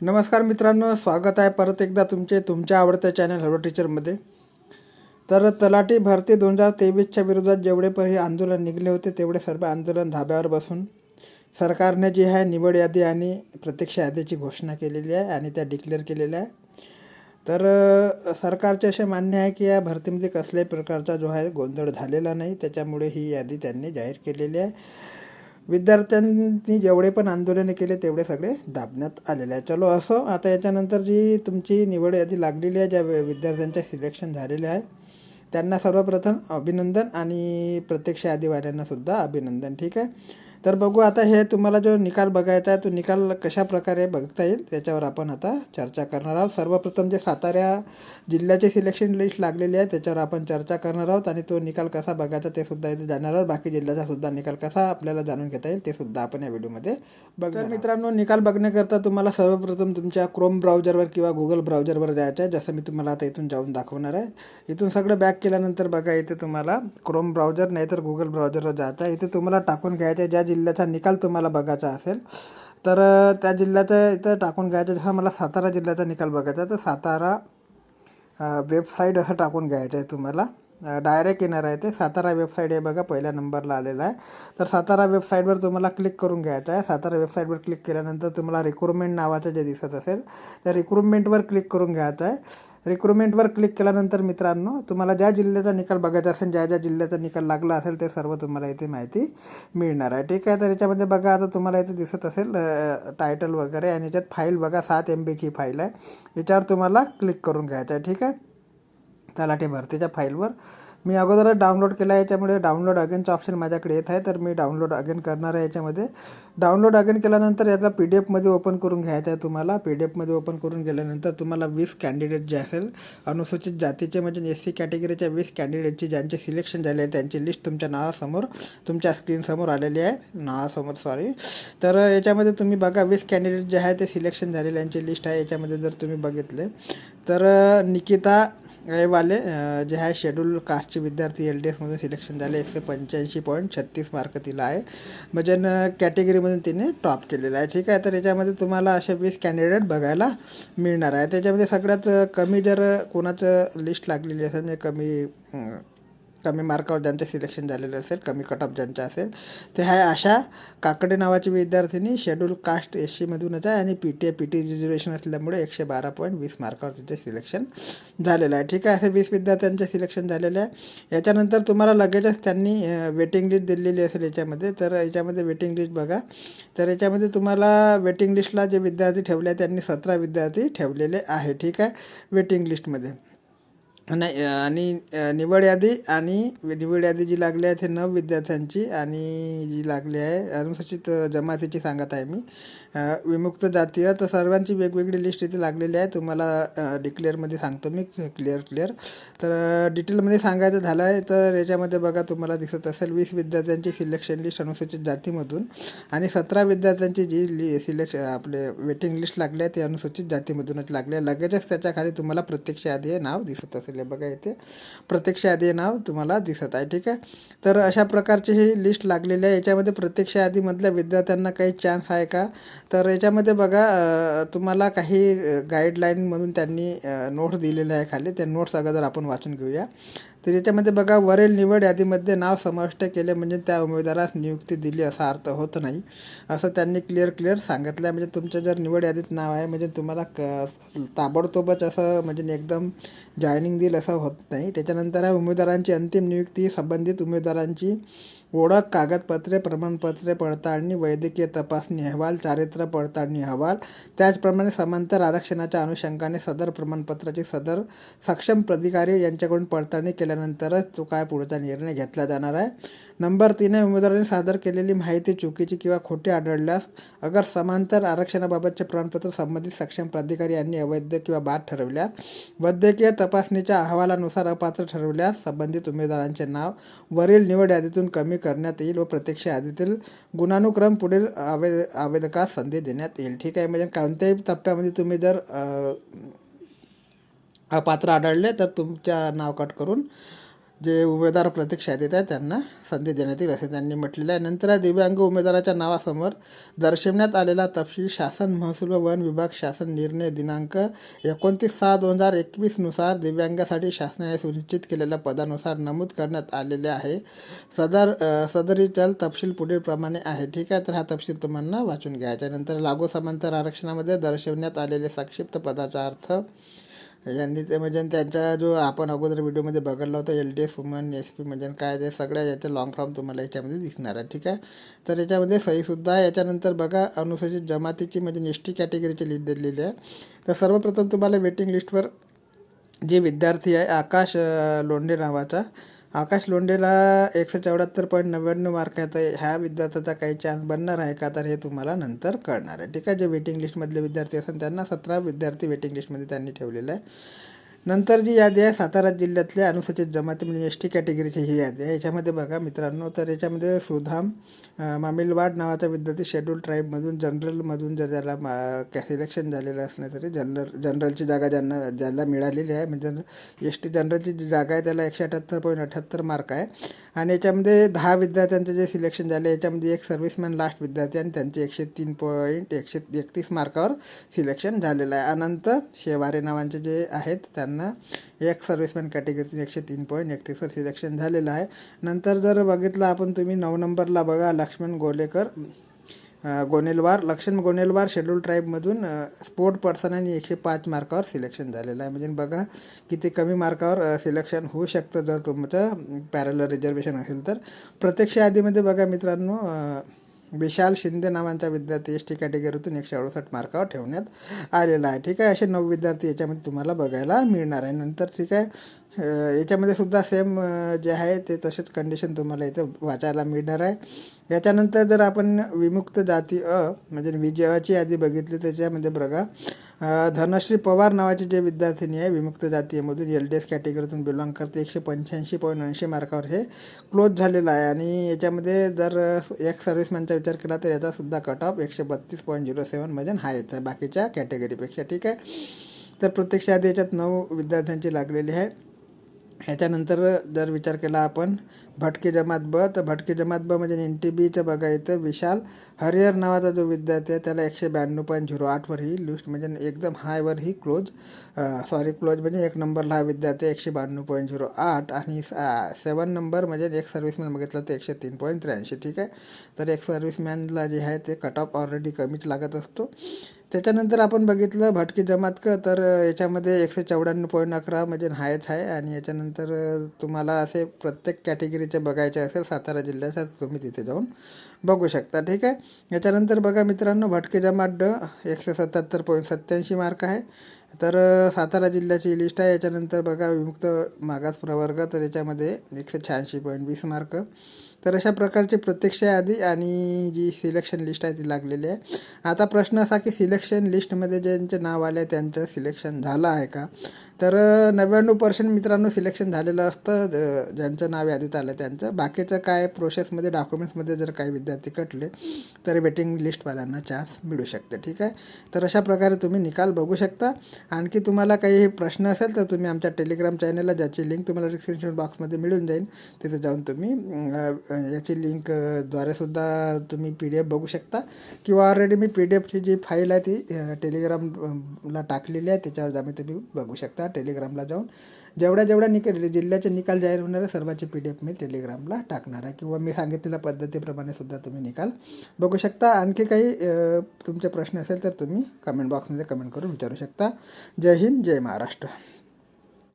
नमस्कार मित्रांनो स्वागत आहे परत एकदा तुमचे तुमच्या आवडत्या चॅनल हॅलो टीचरमध्ये तर तलाठी भरती दोन हजार तेवीसच्या विरोधात जेवढे पण हे आंदोलन निघले होते तेवढे सर्व आंदोलन धाब्यावर बसून सरकारने जी आहे निवड यादी आणि प्रत्यक्ष यादीची घोषणा केलेली आहे आणि त्या डिक्लेअर केलेल्या आहे. तर सरकारचे असे मान्य आहे की या भरतीमध्ये कसल्याही प्रकारचा जो आहे गोंधळ झालेला नाही. त्याच्यामुळे ही यादी त्यांनी जाहीर केलेली आहे. विद्यार्थ्यांनी जेवढे पण आंदोलने केले तेवढे सगळे दाबण्यात आलेले आहे चलो असो आता याच्यानंतर जी तुमची निवड यादी लागलेली आहे ज्या वि- विद्यार्थ्यांचे सिलेक्शन झालेले आहे त्यांना सर्वप्रथम अभिनंदन आणि प्रत्यक्ष यादीवाल्यांनासुद्धा अभिनंदन ठीक आहे? तर बघू आता हे तुम्हाला जो निकाल बघायचा आहे तो निकाल कशा प्रकारे बघता येईल त्याच्यावर आपण आता चर्चा करणार आहोत. सर्वप्रथम जे सातारा जिल्ह्याचे सिलेक्शन लिस्ट लागलेली आहे त्याच्यावर आपण चर्चा करणार आहोत आणि तो निकाल कसा बघायचा ते सुद्धा इथे जाणार आहोत. बाकी जिल्ह्याचा सुद्धा निकाल कसा आपल्याला जाणून घेता येईल ते सुद्धा आपण या व्हिडिओमध्ये बघ तर मित्रांनो निकाल बघण्याकरता तुम्हाला सर्वप्रथम तुमच्या क्रोम ब्राउझरवर किंवा गुगल ब्राउझरवर जायचं आहे जसं मी तुम्हाला आता इथून जाऊन दाखवणार आहे. इथून सगळं बॅक केल्यानंतर बघा इथे तुम्हाला क्रोम ब्राउझर नाही तर गुगल ब्राउझरवर जायचं आहे. इथे तुम्हाला टाकून घ्यायचं आहे ज्या जिल्ह्याचा निकाल तुम्हाला बघायचा असेल तर त्या जिल्ह्याचं इथं टाकून घ्यायचं. जसं मला सातारा जिल्ह्याचा निकाल बघायचा आहे तर सातारा वेबसाईट असं टाकून घ्यायचं आहे तुम्हाला. डायरेक्ट येणार आहे ते. सातारा वेबसाईट आहे बघा पहिल्या नंबरला आलेला आहे. तर सातारा वेबसाईटवर तुम्हाला क्लिक करून घ्यायचं आहे. सातारा वेबसाईटवर क्लिक केल्यानंतर तुम्हाला रिक्रुटमेंट नावाचं जे दिसत असेल त्या रिक्रुटमेंटवर क्लिक करून घ्यायचं आहे. रिक्रुटमेंटवर क्लिक केल्यानंतर मित्रांनो तुम्हाला ज्या जिल्ह्याचा निकाल बघायचा असेल ज्या ज्या जिल्ह्याचा निकाल लागला असेल ते सर्व तुम्हाला इथे माहिती मिळणार आहे. ठीक आहे तर याच्यामध्ये बघा आता तुम्हाला इथे दिसत असेल टायटल वगैरे आणि याच्यात फाईल बघा सात एम बीची फाईल आहे. याच्यावर तुम्हाला क्लिक करून घ्यायचं आहे. ठीक आहे? तलाठी भरतीच्या फाईलवर मी अगोदरच डाउनलोड केला आहे याच्यामुळे डाउनलोड अगेनचं ऑप्शन माझ्याकडे येत आहे तर मी डाउनलोड अगेन करणार आहे याच्यामध्ये. डाउनलोड अगेन केल्यानंतर याचा पी डी एफमध्ये ओपन करून घ्यायचं आहे तुम्हाला. पी डी एफमध्ये ओपन करून गेल्यानंतर तुम्हाला वीस कॅन्डिडेट जे असेल अनुसूचित जातीचे म्हणजे एस सी कॅटेगरीच्या वीस कॅन्डिडेटची ज्यांचे सिलेक्शन झाले आहे त्यांची लिस्ट तुमच्या नावासमोर तुमच्या स्क्रीनसमोर आलेली आहे. नावासमोर सॉरी तर याच्यामध्ये तुम्ही बघा वीस कॅन्डिडेट जे आहे ते सिलेक्शन झालेल्यांची लिस्ट आहे याच्यामध्ये जर तुम्ही बघितले. तर निकिता वाले जे आहे शेड्यूल कास्टचे विद्यार्थी एल डी एसमधून सिलेक्शन झाले. एकशे पंच्याऐंशी पॉईंट छत्तीस मार्क तिला आहे. म्हणजे कॅटेगरीमधून तिने टॉप केलेला आहे. ठीक आहे तर याच्यामध्ये तुम्हाला असे वीस कॅन्डिडेट बघायला मिळणार आहे. त्याच्यामध्ये सगळ्यात कमी जर कोणाचं लिस्ट लागलेली असेल म्हणजे कमी कमी मार्कावर ज्यांचं सिलेक्शन झालेलं असेल कमी कट ऑफ ज्यांचं असेल ते आहे अशा काकडे नावाची विद्यार्थिनी शेड्यूल कास्ट एस सीमधूनच आहे आणि P T P T reservation असल्यामुळे एकशे बारा पॉईंट वीस मार्कावर तिथे सिलेक्शन झालेलं आहे. ठीक आहे असे वीस विद्यार्थ्यांचे सिलेक्शन झालेलं आहे. याच्यानंतर तुम्हाला लगेचच त्यांनी वेटिंग लिस्ट दिलेली असेल याच्यामध्ये तर याच्यामध्ये वेटिंग लिस्ट बघा. तर याच्यामध्ये तुम्हाला वेटिंग लिस्टला जे विद्यार्थी ठेवले आहे त्यांनी सतरा विद्यार्थी ठेवलेले आहे. ठीक आहे वेटिंग लिस्टमध्ये नाही आणि निवड यादी आणि निवड यादी जी लागली आहे ते नऊ विद्यार्थ्यांची आणि जी लागली आहे अनुसूचित जमातीची सांगत आहे मी. विमुक्त जातीय तर सर्वांची वेगवेगळी लिस्ट इथे लागलेली आहे. तुम्हाला डिक्लेअरमध्ये सांगतो मी. क्लिअर क्लिअर तर डिटेलमध्ये सांगायचं झालं आहे तर याच्यामध्ये बघा तुम्हाला दिसत असेल वीस विद्यार्थ्यांची सिलेक्शन लिस्ट अनुसूचित जातीमधून आणि सतरा विद्यार्थ्यांची जी लि सिलेक्शन आपले वेटिंग लिस्ट लागली आहे ते अनुसूचित जातीमधूनच लागली आहे लगेचच त्याच्याखाली तुम्हाला प्रत्यक्ष यादी हे नाव दिसत असेल. लागले बघा इथे. प्रत्यक्ष यादी नाव तुम्हाला दिसत आहे ठीक आहे? तर अशा प्रकारची ही लिस्ट लागलेली आहे. याच्यामध्ये प्रत्यक्ष यादीमधल्या विद्यार्थ्यांना काही चान्स आहे का? तर याच्यामध्ये बघा तुम्हाला काही गाईडलाईनमधून त्यांनी नोट्स दिलेले आहे खाली. त्या नोट्स अगोदर आपण वाचून घेऊया. तर याच्यामध्ये बघा वरील निवड यादीमध्ये नाव समाविष्ट केले म्हणजे त्या उमेदवारास नियुक्ती दिली असा अर्थ होत नाही असं त्यांनी क्लिअर क्लिअर सांगितलं आहे म्हणजे तुमचं जर निवड यादीत नाव आहे म्हणजे तुम्हाला क ताबडतोबच असं म्हणजे एकदम जॉईनिंग देईल असं होत नाही. त्याच्यानंतर आहे उमेदवारांची अंतिम नियुक्ती संबंधित उमेदवारांची ओळख कागदपत्रे प्रमाणपत्रे पडताळणी वैद्यकीय तपासणी अहवाल चारित्र्य पडताळणी अहवाल. त्याचप्रमाणे समांतर आरक्षणाच्या अनुषंगाने सदर प्रमाणपत्राची सदर सक्षम प्राधिकारी यांच्याकडून पडताळणी केल्यानंतरच तो काय पुढचा निर्णय घेतला जाणार आहे? नंबर तीन उमेदवारांनी सादर केलेली माहिती चुकीची किंवा खोटी आढळल्यास अगर समांतर आरक्षणाबाबतचे प्रमाणपत्र संबंधित सक्षम प्राधिकारी यांनी अवैध किंवा बाद ठरवल्यास वैद्यकीय तपासणीच्या अहवालानुसार अपात्र ठरवल्यास संबंधित उमेदवारांचे नाव वरील निवड यादीतून कमी करण्यात येईल व प्रत्यक्ष यादीतील गुणानुक्रम पुढील आवे आवेदकास संधी देण्यात येईल. ठीक आहे म्हणजे कोणत्याही टप्प्यामध्ये तुम्ही जर पात्र अपात्र आढळले तर तुमच्या नाव कट करून जे उमेदवार प्रतीक्षेत येत आहेत त्यांना संधी देण्यात येईल असे त्यांनी म्हटलेलं आहे. नंतर या दिव्यांग उमेदवाराच्या नावासमोर दर्शवण्यात आलेला तपशील शासन महसूल व वन विभाग शासन निर्णय दिनांक एकोणतीस सहा दोन हजार एकवीसनुसार दिव्यांगासाठी शासनाने सुनिश्चित केलेल्या पदानुसार नमूद करण्यात आलेले आहे. सदर सदरीचल तपशील पुढीलप्रमाणे आहे. ठीक आहे तर हा तपशील तुम्हाला वाचून घ्यायचा नंतर लागू समांतर आरक्षणामध्ये दर्शवण्यात आलेले संक्षिप्त पदाचा अर्थ म्हणजे यांनी ते म्हणजे त्यांचा जो आपण अगोदर व्हिडिओमध्ये बघितला होता L D S woman S P म्हणजे काय ते सगळ्या याचे लॉंग फॉर्म तुम्हाला याच्यामध्ये दिसणार आहे ठीक आहे? तर याच्यामध्ये सहीसुद्धा आहे. याच्यानंतर बघा अनुसूचित जमातीची म्हणजे एस टी कॅटेगरीची लिस्ट दिलेली आहे. तर सर्वप्रथम तुम्हाला वेटिंग लिस्टवर जे विद्यार्थी आहे आकाश लोंढे नावाचा आकाश लोंडेला एकशे चौऱ्याहत्तर पॉईंट नव्याण्णव मार्क आहेत ह्या विद्यार्थ्याचा काही चान्स बनणार आहे का? तर हे तुम्हाला नंतर कळणार आहे. ठीक आहे? जे वेटिंग लिस्टमधले विद्यार्थी असेल त्यांना सतरा विद्यार्थी वेटिंग लिस्टमध्ये त्यांनी ठेवलेलं आहे. नंतर जी यादी आहे सातारा जिल्ह्यातल्या अनुसूचित जमाती म्हणजे एस टी कॅटेगरीची ही यादी आहे. याच्यामध्ये बघा मित्रांनो तर याच्यामध्ये सुधाम मामिलवाड नावाचा विद्यार्थी शेड्यूल ट्राईबमधून जनरलमधून जर त्याला मा सिलेक्शन झालेलं असलं तरी जनरल जनरलची जागा ज्यांना ज्याला मिळालेली आहे म्हणजे एस टी जनरलची जी जागा आहे त्याला एकशे अठ्ठ्याहत्तर पॉईंट अठ्ठ्याहत्तर मार्क आहे. आणि याच्यामध्ये दहा विद्यार्थ्यांचं जे सिलेक्शन झाले याच्यामध्ये एक सर्व्हिसमॅन लास्ट विद्यार्थी आणि त्यांचे एकशे तीन पॉईंट एकशे एकतीस मार्कावर सिलेक्शन झालेलं आहे. अनंत शेवारे नावांचे जे आहेत त्यांना एक सर्व्हिसमॅन कॅटेगरीतून एकशे तीन पॉईंट एकतीसवर सिलेक्शन झालेलं आहे. नंतर जर बघितलं आपण तुम्ही नऊ नंबरला बघा लक्ष्मण गोलेकर गोनेलवार. लक्ष्मण गोनेलवार शेड्यूल ट्राईबमधून स्पोर्ट पर्सन आणि एकशे पाच मार्कावर सिलेक्शन झालेलं आहे. म्हणजे बघा किती कमी मार्कावर सिलेक्शन होऊ शकतं जर तुमचं पॅरलर रिझर्वेशन असेल तर. प्रत्यक्ष यादीमध्ये बघा मित्रांनो विशाल शिंदे नावांचा विद्यार्थी एस टी कॅटेगरीतून एकशे अडुसष्ट मार्कावर ठेवण्यात आलेला आहे. ठीक आहे असे नऊ विद्यार्थी याच्यामध्ये तुम्हाला बघायला मिळणार आहे. नंतर ठीक आहे याच्यामध्ये सुद्धा सेम जे आहे ते तसेच कंडिशन तुम्हाला इथं वाचायला मिळणार आहे. याच्यानंतर जर आपण विमुक्त जाती अ म्हणजे विजयाची यादी बघितली त्याच्यामध्ये बघा धनश्री पवार नावाची जे विद्यार्थिनी आहे विमुक्त जातीमधून एल डी एस कॅटेगरीतून बिलॉंग करते. एकशे पंच्याऐंशी पॉईंट ऐंशी मार्कावर हे क्लोज झालेलं आहे. आणि याच्यामध्ये जर एक सर्व्हिसमॅनचा विचार केला तर याचासुद्धा कट ऑफ एकशे बत्तीस पॉईंट झिरो सेवन म्हणजे हायच आहे बाकीच्या कॅटेगरीपेक्षा ठीक आहे. तर प्रत्यक्ष यादी याच्यात नऊ विद्यार्थ्यांची लागलेली आहे. ह्याच्यानंतर जर विचार केला आपण भटके जमात ब तर भटके जमात ब म्हणजे एन टी बीचं बघा इथं विशाल हरिहर नावाचा जो विद्यार्थी आहे त्याला एकशे ब्याण्णव पॉईंट झिरो आठवर ही लिस्ट म्हणजे एकदम हायवर ही क्लोज सॉरी क्लोज म्हणजे एक नंबरला हा विद्यार्थी एकशे ब्याण्णव पॉईंट झिरो आठ आणि सेवन नंबर म्हणजे एक सर्व्हिसमॅन बघितला तर एकशे तीन पॉईंट त्र्याऐंशी ठीक आहे? तर एक सर्व्हिसमॅनला जे आहे ते कट ऑफ ऑलरेडी कमीच लागत असतो. त्याच्यानंतर आपण बघितलं भटकी जमात का तर याच्यामध्ये एकशे चौऱ्याण्णव पॉईंट अकरा म्हणजे हायच आहे आणि याच्यानंतर तुम्हाला असे प्रत्येक कॅटेगरीचे बघायचे असेल सातारा जिल्ह्याच्या तुम्ही तिथे जाऊन बघू शकता. ठीक आहे? याच्यानंतर बघा मित्रांनो भटके जमात ड एकशे सत्याहत्तर पॉईंट सत्त्याऐंशी मार्क आहे. तर सातारा जिल्ह्याची लिस्ट आहे. याच्यानंतर बघा विमुक्त मागास प्रवर्ग तर याच्यामध्ये एकशे शहाऐंशी पॉईंट वीस मार्क तर अशा प्रकारची प्रत्यक्ष यादी आणि जी सिलेक्शन लिस्ट आहे ती लागलेली आहे. आता प्रश्न असा की सिलेक्शन लिस्टमध्ये ज्यांचे नाव आले त्यांचं सिलेक्शन झालं आहे का? तर नव्याण्णव पर्सेंट मित्रांनो सिलेक्शन झालेलं असतं. ज- ज्यांचं नाव यादीत आलं त्यांचं. बाकीचं काय प्रोसेसमध्ये डॉक्युमेंट्समध्ये जर काही विद्यार्थी कटले तर वेटिंग लिस्टवाल्यांना चान्स मिळू शकते. ठीक आहे? तर अशा प्रकारे तुम्ही निकाल बघू शकता. आणखी तुम्हाला काही प्रश्न असेल तर तुम्ही आमच्या टेलिग्राम चॅनलला ज्याची लिंक तुम्हाला डिस्क्रिप्शन बॉक्समध्ये मिळून जाईल तिथे जाऊन तुम्ही याची लिंकद्वारे सुद्धा तुम्ही पी डी एफ बघू शकता. किंवा ऑलरेडी मी पी डी एफची जी फाईल आहे ती टेलिग्रामला टाकलेली आहे त्याच्यावर जाऊन तुम्ही बघू शकता. टेलिग्रामला जाऊन जेवढ्या जेवढ्या निकाल जिल्ह्याचे निकाल जाहीर होणार आहे सर्वांची पी डी एफ मी टेलिग्रामला टाकणार आहे. किंवा मी सांगितलेल्या पद्धतीप्रमाणे सुद्धा तुम्ही निकाल बघू शकता. आणखी काही तुमचे प्रश्न असेल तर तुम्ही कमेंट बॉक्समध्ये कमेंट करून विचारू शकता. जय हिंद जय महाराष्ट्र.